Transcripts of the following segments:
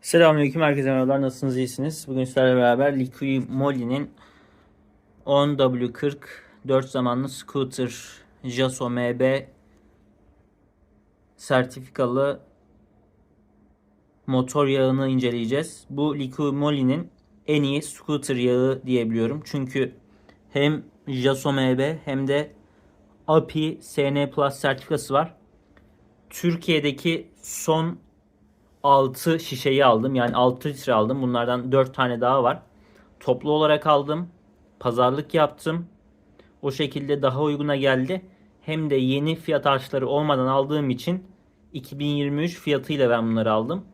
Selamünaleyküm herkese merhabalar. Nasılsınız? iyisiniz? Bugün sizlerle beraber Liqui Moly'nin 10W40 4 zamanlı scooter Jaso MB sertifikalı motor yağını inceleyeceğiz. Bu Liqui Moly'nin en iyi scooter yağı diyebiliyorum. Çünkü hem Jaso MB hem de API SN Plus sertifikası var. Türkiye'deki son 6 şişeyi aldım. Yani 6 litre aldım. Bunlardan 4 tane daha var. Toplu olarak aldım. Pazarlık yaptım. O şekilde daha uyguna geldi. Hem de yeni fiyat artışları olmadan aldığım için 2023 fiyatıyla ben bunları aldım.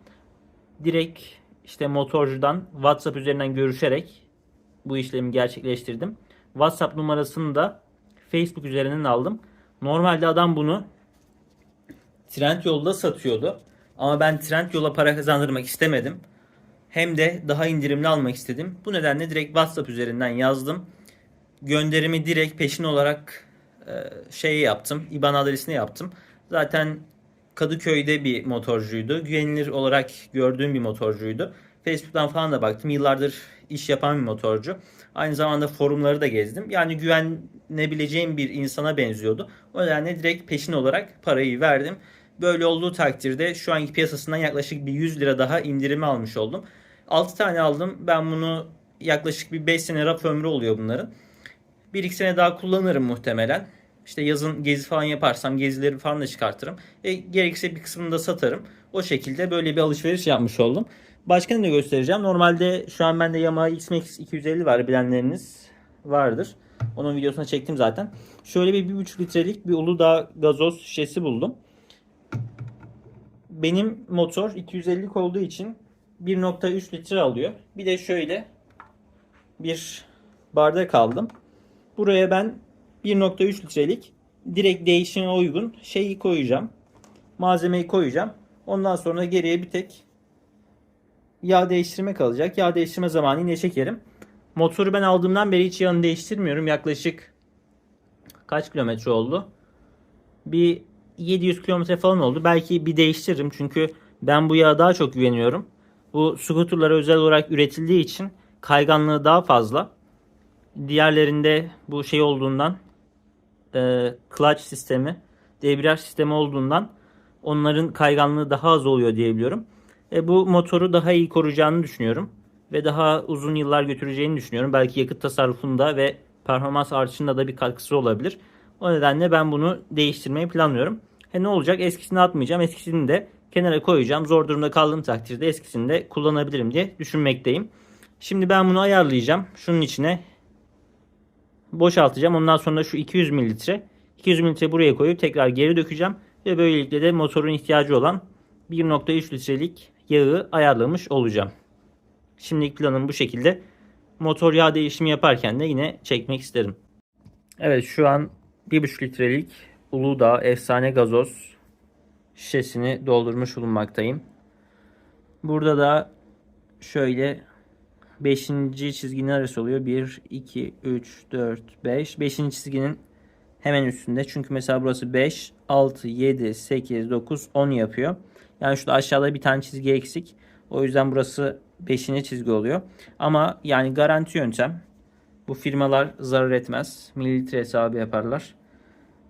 Direkt işte motorcudan WhatsApp üzerinden görüşerek bu işlemi gerçekleştirdim. WhatsApp numarasını da Facebook üzerinden aldım. Normalde adam bunu Trendyol'da satıyordu. Ama ben Trendyol'a para kazandırmak istemedim. Hem de daha indirimli almak istedim. Bu nedenle direkt WhatsApp üzerinden yazdım. Gönderimi direkt peşin olarak e, şey yaptım. IBAN adresine yaptım. Zaten Kadıköy'de bir motorcuydu. Güvenilir olarak gördüğüm bir motorcuydu. Facebook'tan falan da baktım. Yıllardır iş yapan bir motorcu. Aynı zamanda forumları da gezdim. Yani güvenebileceğim bir insana benziyordu. O nedenle direkt peşin olarak parayı verdim. Böyle olduğu takdirde şu anki piyasasından yaklaşık bir 100 lira daha indirimi almış oldum. 6 tane aldım. Ben bunu yaklaşık bir 5 sene raf ömrü oluyor bunların. 1-2 sene daha kullanırım muhtemelen. İşte yazın gezi falan yaparsam gezileri falan da çıkartırım. E, gerekirse bir kısmını da satarım. O şekilde böyle bir alışveriş yapmış oldum. Başka ne göstereceğim. Normalde şu an bende Yamaha X-Max 250 var bilenleriniz vardır. Onun videosunu çektim zaten. Şöyle bir 1.5 litrelik bir Uludağ gazoz şişesi buldum. Benim motor 250'lik olduğu için 1.3 litre alıyor. Bir de şöyle bir bardak aldım. Buraya ben 1.3 litrelik direkt değişime uygun şeyi koyacağım. Malzemeyi koyacağım. Ondan sonra geriye bir tek yağ değiştirme kalacak. Yağ değiştirme zamanı yine çekerim. Motoru ben aldığımdan beri hiç yağını değiştirmiyorum. Yaklaşık kaç kilometre oldu? Bir 700 kilometre falan oldu. Belki bir değiştiririm çünkü ben bu yağa daha çok güveniyorum. Bu scooterlara özel olarak üretildiği için kayganlığı daha fazla. Diğerlerinde bu şey olduğundan e, clutch sistemi, debriyaj sistemi olduğundan onların kayganlığı daha az oluyor diyebiliyorum. E, bu motoru daha iyi koruyacağını düşünüyorum. Ve daha uzun yıllar götüreceğini düşünüyorum. Belki yakıt tasarrufunda ve performans artışında da bir katkısı olabilir. O nedenle ben bunu değiştirmeyi planlıyorum. E ne olacak? Eskisini atmayacağım. Eskisini de kenara koyacağım. Zor durumda kaldığım takdirde eskisini de kullanabilirim diye düşünmekteyim. Şimdi ben bunu ayarlayacağım. Şunun içine boşaltacağım. Ondan sonra şu 200 mililitre 200 mililitre buraya koyup tekrar geri dökeceğim. Ve böylelikle de motorun ihtiyacı olan 1.3 litrelik yağı ayarlamış olacağım. Şimdilik planım bu şekilde. Motor yağ değişimi yaparken de yine çekmek isterim. Evet şu an 1.5 litrelik Uludağ efsane gazoz şişesini doldurmuş bulunmaktayım. Burada da şöyle 5. çizginin arası oluyor. 1, 2, 3, 4, 5. 5. çizginin hemen üstünde. Çünkü mesela burası 5, 6, 7, 8, 9, 10 yapıyor. Yani şurada aşağıda bir tane çizgi eksik. O yüzden burası 5. çizgi oluyor. Ama yani garanti yöntem. Bu firmalar zarar etmez. Mililitre hesabı yaparlar.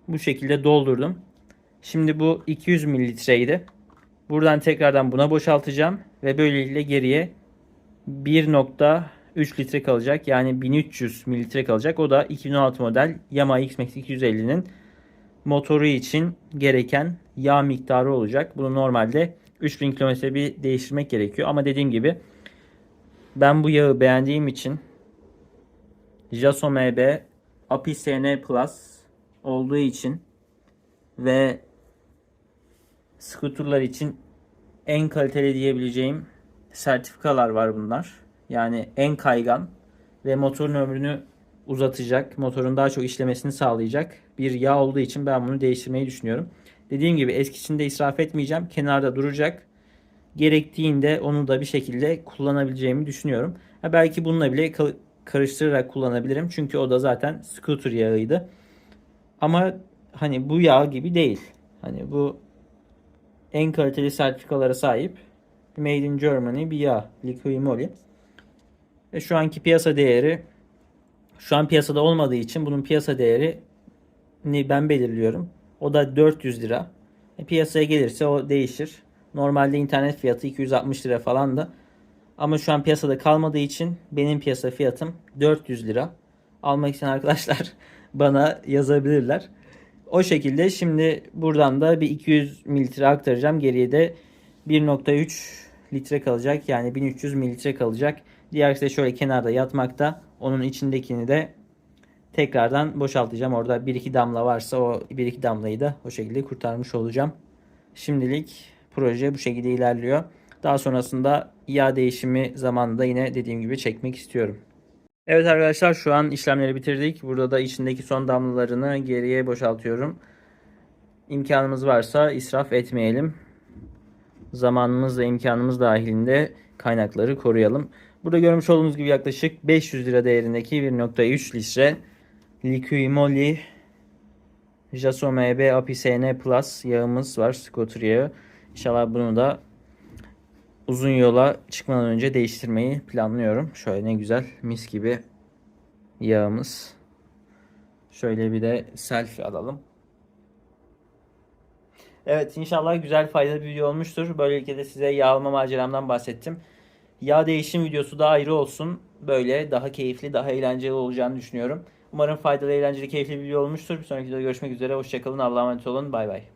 Bu şekilde doldurdum. Şimdi bu 200 mililitreydi. Buradan tekrardan buna boşaltacağım. Ve böylelikle geriye 1.3 litre kalacak. Yani 1300 mililitre kalacak. O da 2016 model Yamaha X-Max 250'nin motoru için gereken yağ miktarı olacak. Bunu normalde 3000 km bir değiştirmek gerekiyor. Ama dediğim gibi ben bu yağı beğendiğim için Jaso MB API SN Plus olduğu için ve skuterlar için en kaliteli diyebileceğim sertifikalar var bunlar. Yani en kaygan ve motorun ömrünü uzatacak, motorun daha çok işlemesini sağlayacak bir yağ olduğu için ben bunu değiştirmeyi düşünüyorum. Dediğim gibi eskisinde israf etmeyeceğim. Kenarda duracak. Gerektiğinde onu da bir şekilde kullanabileceğimi düşünüyorum. Ha belki bununla bile karıştırarak kullanabilirim. Çünkü o da zaten scooter yağıydı. Ama hani bu yağ gibi değil. Hani bu en kaliteli sertifikalara sahip Made in Germany bir yağ. Liqui Moly. Ve şu anki piyasa değeri şu an piyasada olmadığı için bunun piyasa değeri ben belirliyorum. O da 400 lira. E, piyasaya gelirse o değişir. Normalde internet fiyatı 260 lira falan da. Ama şu an piyasada kalmadığı için benim piyasa fiyatım 400 lira. Almak isteyen arkadaşlar bana yazabilirler. O şekilde şimdi buradan da bir 200 mililitre aktaracağım. Geriye de 1.3 litre kalacak. Yani 1300 mililitre kalacak. Diğerisi de şöyle kenarda yatmakta. Onun içindekini de tekrardan boşaltacağım. Orada 1-2 damla varsa o 1-2 damlayı da o şekilde kurtarmış olacağım. Şimdilik proje bu şekilde ilerliyor. Daha sonrasında yağ değişimi zamanında yine dediğim gibi çekmek istiyorum. Evet arkadaşlar şu an işlemleri bitirdik. Burada da içindeki son damlalarını geriye boşaltıyorum. İmkanımız varsa israf etmeyelim. Zamanımız ve imkanımız dahilinde kaynakları koruyalım. Burada görmüş olduğunuz gibi yaklaşık 500 lira değerindeki 1.3 litre Liqui Moly Jasome B Apicene Plus yağımız var. Scooter. İnşallah bunu da uzun yola çıkmadan önce değiştirmeyi planlıyorum. Şöyle ne güzel mis gibi yağımız. Şöyle bir de selfie alalım. Evet inşallah güzel faydalı bir video olmuştur. Böylelikle de size yağ alma maceramdan bahsettim. Yağ değişim videosu da ayrı olsun. Böyle daha keyifli, daha eğlenceli olacağını düşünüyorum. Umarım faydalı, eğlenceli, keyifli bir video olmuştur. Bir sonraki videoda görüşmek üzere. Hoşçakalın. Allah'a emanet olun. Bay bay.